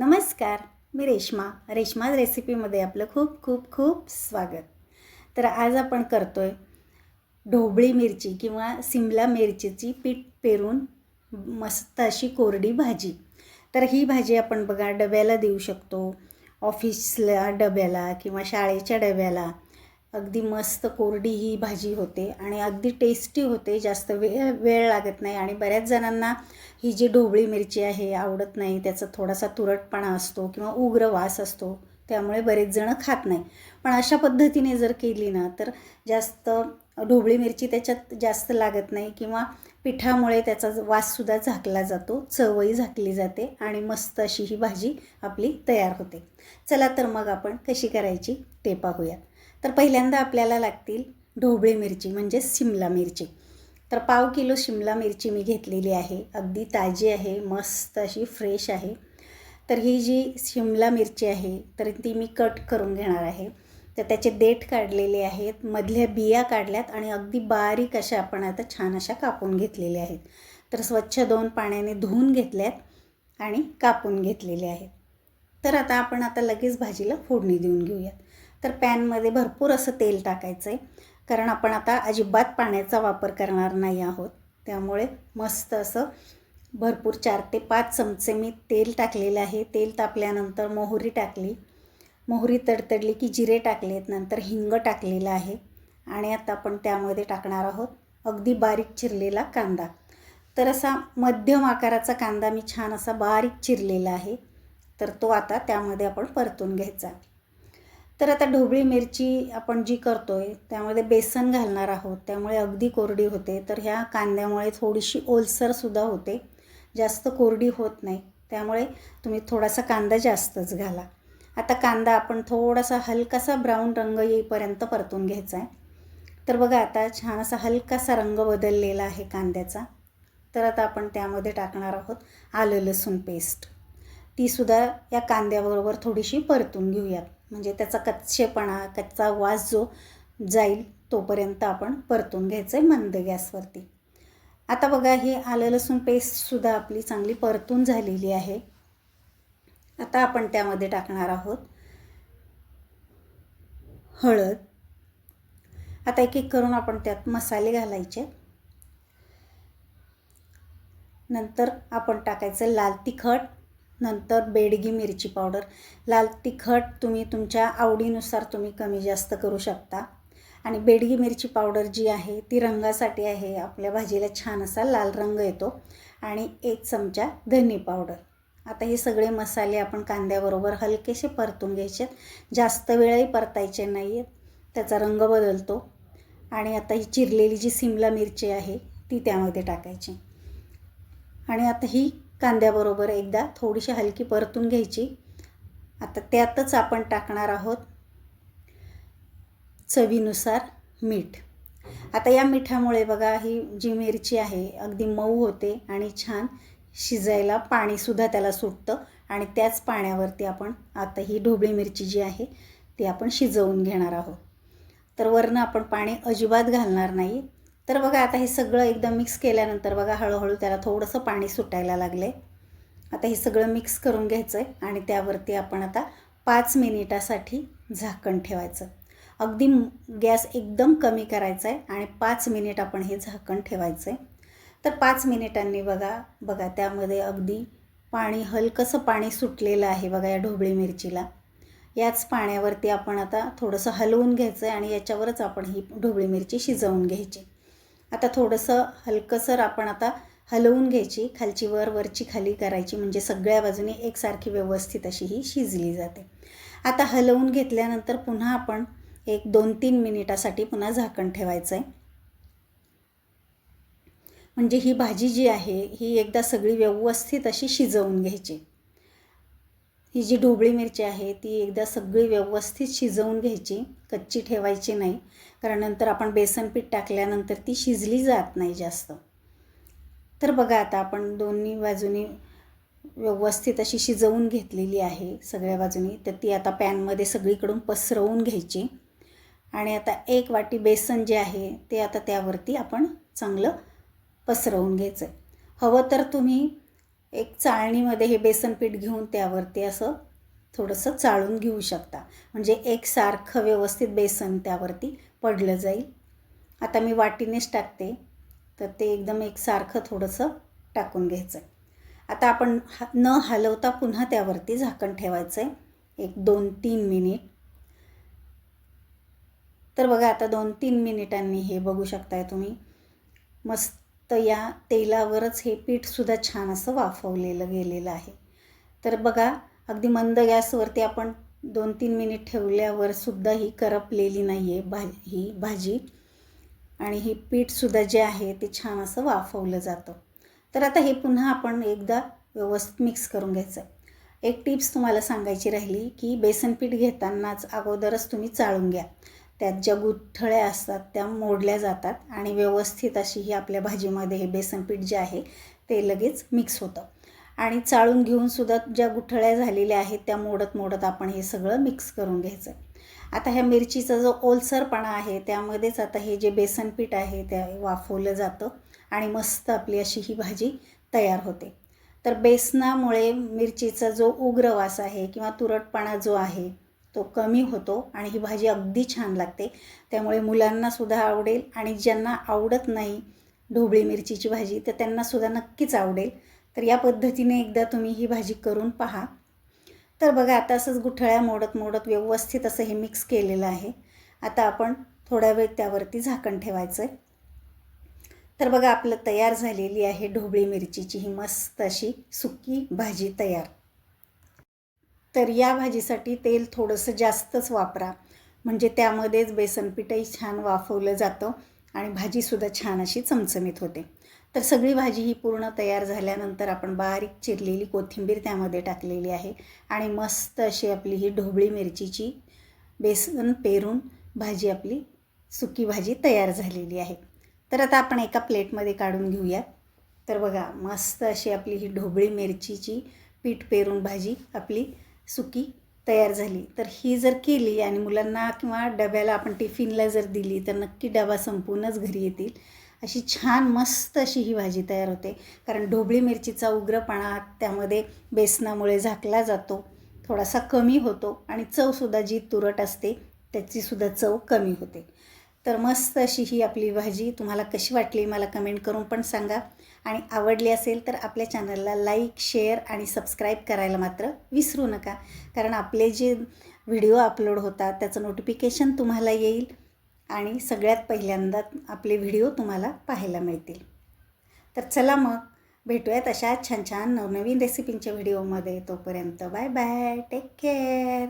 नमस्कार मी रेश्मा. रेश्मा रेसिपीमध्ये आपलं खूप खूप खूप स्वागत. तर आज आपण करतो आहे ढोबळी मिरची किंवा सिमला मिरचीची पीठ पेरून मस्त अशी कोरडी भाजी. तर ही भाजी आपण बघा डब्याला देऊ शकतो. ऑफिसला डब्याला किंवा शाळेच्या डब्याला. अगदी मस्त कोरडी ही भाजी होते आणि अगदी टेस्टी होते जास्त वेळ वेळ लागत नाही. आणि बऱ्याच जणांना ही जी ढोबळी मिरची आहे आवडत नाही त्याचा थोडासा तुरटपणा असतो किंवा उग्र वास असतो त्यामुळे बरेच जणं खात नाही. पण अशा पद्धतीने जर केली ना तर जास्त ढोबळी मिरची त्याच्यात जास्त लागत नाही किंवा पिठामुळे त्याचा वाससुद्धा झाकला जातो चवही झाकली जाते आणि मस्त अशी ही भाजी आपली तयार होते. चला तर मग आपण कशी करायची ते पाहूयात. तर पहिल्यांदा आपल्याला लागतील ढोबळी मिरची म्हणजे शिमला मिरची. तर पाव किलो शिमला मिरची मी घेतलेली आहे. अगदी ताजी आहे मस्त अशी फ्रेश आहे. तर ही जी शिमला मिरची आहे तर ती मी कट करून घेणार आहे. तर त्याचे देठ काढलेले आहेत मधल्या बिया काढल्यात आणि अगदी बारीक अशा आपण आता छान अशा कापून घेतलेल्या आहेत. तर स्वच्छ दोन पाण्याने धुवून घेतल्यात आणि कापून घेतलेले आहेत. तर आता आपण आता लगेच भाजीला फोडणी देऊन घेऊयात. तर पॅनमध्ये भरपूर असं तेल टाकायचं आहे कारण आपण आता अजिबात पाण्याचा वापर करणार नाही आहोत. त्यामुळे मस्त असं भरपूर चार ते पाच चमचे मी तेल टाकलेलं आहे. तेल तापल्यानंतर मोहरी टाकली. मोहरी तडतडली की जिरे टाकलेत. नंतर हिंग टाकलेलं आहे. आणि आता आपण त्यामध्ये टाकणार आहोत अगदी बारीक चिरलेला कांदा. तर असा मध्यम आकाराचा कांदा मी छान असा बारीक चिरलेला आहे. तर तो आता त्यामध्ये आपण परतून घ्यायचा. तर आता ढोबळी मिरची आपण जी करतो आहे त्यामध्ये बेसन घालणार आहोत. त्यामुळे अगदी कोरडी होते. तर ह्या कांद्यामुळे थोडीशी ओलसरसुद्धा होते. जास्त कोरडी होत नाही. त्यामुळे तुम्ही थोडासा कांदा जास्तच घाला. आता कांदा आपण थोडासा हलकासा ब्राऊन रंग येईपर्यंत परतून घ्यायचा आहे तर बघा आता छान असा हलकासा रंग बदललेला आहे कांद्याचा. तर आता आपण त्यामध्ये टाकणार आहोत आलं लसूण पेस्ट. तीसुद्धा या कांद्याबरोबर थोडीशी परतून घेऊयात. म्हणजे त्याचा कच्चेपणा कच्चा वास जो जाईल तोपर्यंत आपण परतून घ्यायचं आहे मंद गॅसवरती. आता बघा ही आलं लसूण पेस्टसुद्धा आपली चांगली परतून झालेली आहे. आता आपण त्यामध्ये टाकणार आहोत हळद. आता एक एक करून आपण त्यात मसाले घालायचे. नंतर आपण टाकायचं लाल तिखट. नंतर बेडगी मिरची पावडर. लाल तिखट तुम्ही तुमच्या आवडीनुसार तुम्ही कमी जास्त करू शकता. आणि बेडगी मिरची पावडर जी आहे ती रंगासाठी आहे. आपल्या भाजीला छान असा लाल रंग येतो. आणि एक चमचा धनी पावडर. आता हे सगळे मसाले आपण कांद्याबरोबर हलकेसे परतून घ्यायचे जास्त वेळही परतायचे नाही आहेत त्याचा रंग बदलतो. आणि आता ही चिरलेली जी सिमला मिरची आहे ती त्यामध्ये टाकायची. आणि आता ही कांद्याबरोबर एकदा थोडीशी हलकी परतून घ्यायची. आता त्यातच आपण टाकणार आहोत चवीनुसार मीठ. आता या मिठामुळे बघा ही जी मिरची आहे अगदी मऊ होते आणि छान शिजायला पाणीसुद्धा त्याला सुटतं आणि त्याच पाण्यावरती आपण आता ही ढोबळी मिरची जी आहे ती आपण शिजवून घेणार आहोत. तर वरनं आपण पाणी अजिबात घालणार नाही. तर बघा आता हे सगळं एकदम मिक्स केल्यानंतर बघा हळूहळू त्याला थोडंसं पाणी सुटायला लागलं. आहे आता हे सगळं मिक्स करून घ्यायचं आहे आणि त्यावरती आपण आता पाच मिनिटासाठी झाकण ठेवायचं. अगदी गॅस एकदम कमी करायचा आहे आणि पाच मिनिट आपण हे झाकण ठेवायचं आहे तर पाच मिनिटांनी बघा बघा त्यामध्ये अगदी पाणी हलकंसं पाणी सुटलेलं आहे बघा या ढोबळी मिरचीला. याच पाण्यावरती आपण आता थोडंसं हलवून घ्यायचं आहे आणि याच्यावरच आपण ही ढोबळी मिरची शिजवून घ्यायची. आता थोडंसं हलकंसर आपण आता हलवून घ्यायची खालची वर वरची खाली करायची म्हणजे सगळ्या बाजूने एकसारखी व्यवस्थित अशी ही शिजली जाते. आता हलवून घेतल्यानंतर पुन्हा आपण एक दोन तीन मिनिटासाठी पुन्हा झाकण ठेवायचं आहे म्हणजे ही भाजी जी आहे ही एकदा सगळी व्यवस्थित अशी शिजवून घ्यायची. ही जी ढोबळी मिरची आहे ती एकदा सगळी व्यवस्थित शिजवून घ्यायची कच्ची ठेवायची नाही. कारण नंतर आपण बेसन पीठ टाकल्यानंतर ती शिजली जात नाही जास्त. तर बघा आता आपण दोन्ही बाजूनी व्यवस्थित अशी शिजवून घेतलेली आहे सगळ्या बाजूनी. तर ती आता पॅनमध्ये सगळीकडून पसरवून घ्यायची. आणि आता एक वाटी बेसन जे आहे ते आता त्यावरती आपण चांगलं पसरवून घ्यायचं हवं तर तुम्ही एक चाळणीमध्ये हे बेसन पीठ घेऊन त्यावरती असं थोडंसं चाळून घेऊ शकता. म्हणजे एकसारखं व्यवस्थित बेसन त्यावरती पडलं जाईल. आता मी वाटीनेच टाकते. तर ते एकदम एकसारखं थोडंसं टाकून घ्यायचं आहे आता आपण हा न हलवता पुन्हा त्यावरती झाकण ठेवायचं आहे एक दोन तीन मिनिट. तर बघा आता दोन तीन मिनिटांनी हे बघू शकताय तुम्ही. मस्त तर या तेलावरच हे पीठसुद्धा छान असं वाफवलेलं गेलेलं आहे. तर बघा अगदी मंद गॅसवरती आपण दोन तीन मिनिट ठेवल्यावर सुद्धा ही करपलेली नाही आहे भा ही भाजी. आणि ही पीठसुद्धा जे आहे ते छान असं वाफवलं जातं. तर आता हे पुन्हा आपण एकदा व्यवस्थित मिक्स करून घ्यायचं. आहे एक टिप्स तुम्हाला सांगायची राहिली की बेसन पीठ घेतानाच अगोदरच तुम्ही चाळून घ्या. त्यात ज्या गुठळ्या असतात त्या मोडल्या जातात आणि व्यवस्थित अशी ही आपल्या भाजीमध्ये हे बेसनपीठ जे आहे ते लगेच मिक्स होतं. आणि चाळून घेऊनसुद्धा ज्या गुठळ्या झालेल्या आहेत त्या मोडत मोडत आपण हे सगळं मिक्स करून घ्यायचं. आता ह्या मिरचीचा जो ओलसरपणा आहे त्यामध्येच आता हे जे बेसनपीठ आहे त्या वाफवलं जातं आणि मस्त आपली अशी ही भाजी तयार होते. तर बेसनामुळे मिरचीचा जो उग्र वास आहे किंवा तुरटपणा जो आहे तो कमी होतो आणि ही भाजी अगदी छान लागते. त्यामुळे मुलांनासुद्धा आवडेल आणि ज्यांना आवडत नाही ढोबळी मिरचीची भाजी तर त्यांनासुद्धा नक्कीच आवडेल. तर या पद्धतीने एकदा तुम्ही ही भाजी करून पहा. तर बघा आता असंच गुठळ्या मोडत मोडत व्यवस्थित असं हे मिक्स केलेलं आहे. आता आपण थोडा वेळ त्यावरती झाकण ठेवायचं आहे तर बघा आपलं तयार झालेली आहे ढोबळी मिरचीची ही मस्त अशी सुकी भाजी तयार. तर या भाजीसाठी तेल थोडंसं जास्तच वापरा. म्हणजे त्यामध्येच बेसनपीठही छान वाफवलं जातं आणि भाजीसुद्धा छान अशी चमचमीत होते. तर सगळी भाजी ही पूर्ण तयार झाल्यानंतर आपण बारीक चिरलेली कोथिंबीर त्यामध्ये टाकलेली आहे आणि मस्त अशी आपली ही ढोबळी मिरचीची बेसन पेरून भाजी आपली सुकी भाजी तयार झालेली आहे. तर आता आपण एका प्लेटमध्ये काढून घेऊया. तर बघा मस्त अशी आपली ही ढोबळी मिरचीची पीठ पेरून भाजी आपली सुकी तयार झाली. तर ही जर केली आणि मुलांना किंवा डब्याला आपण टिफिनला जर दिली तर नक्की डबा संपूनच घरी येतील. अशी छान मस्त अशी ही भाजी तयार होते. कारण ढोबळी मिरचीचा उग्रपणा त्यामध्ये बेसनामुळे झाकला जातो. थोडासा कमी होतो आणि चवसुद्धा जी तुरट असते त्याचीसुद्धा चव कमी होते. तर मस्त अशी ही आपली भाजी. तुम्हाला कशी वाटली मला कमेंट करून पण सांगा. आणि आवडली असेल तर आपल्या चॅनलला लाईक शेअर आणि सबस्क्राईब करायला मात्र विसरू नका. कारण आपले जे व्हिडिओ अपलोड होतात त्याचं नोटिफिकेशन तुम्हाला येईल आणि सगळ्यात पहिल्यांदा आपले व्हिडिओ तुम्हाला पाहायला मिळतील. तर चला मग भेटूयात अशा छान छान नवनवीन रेसिपींच्या व्हिडिओमध्ये तोपर्यंत बाय बाय टेक केअर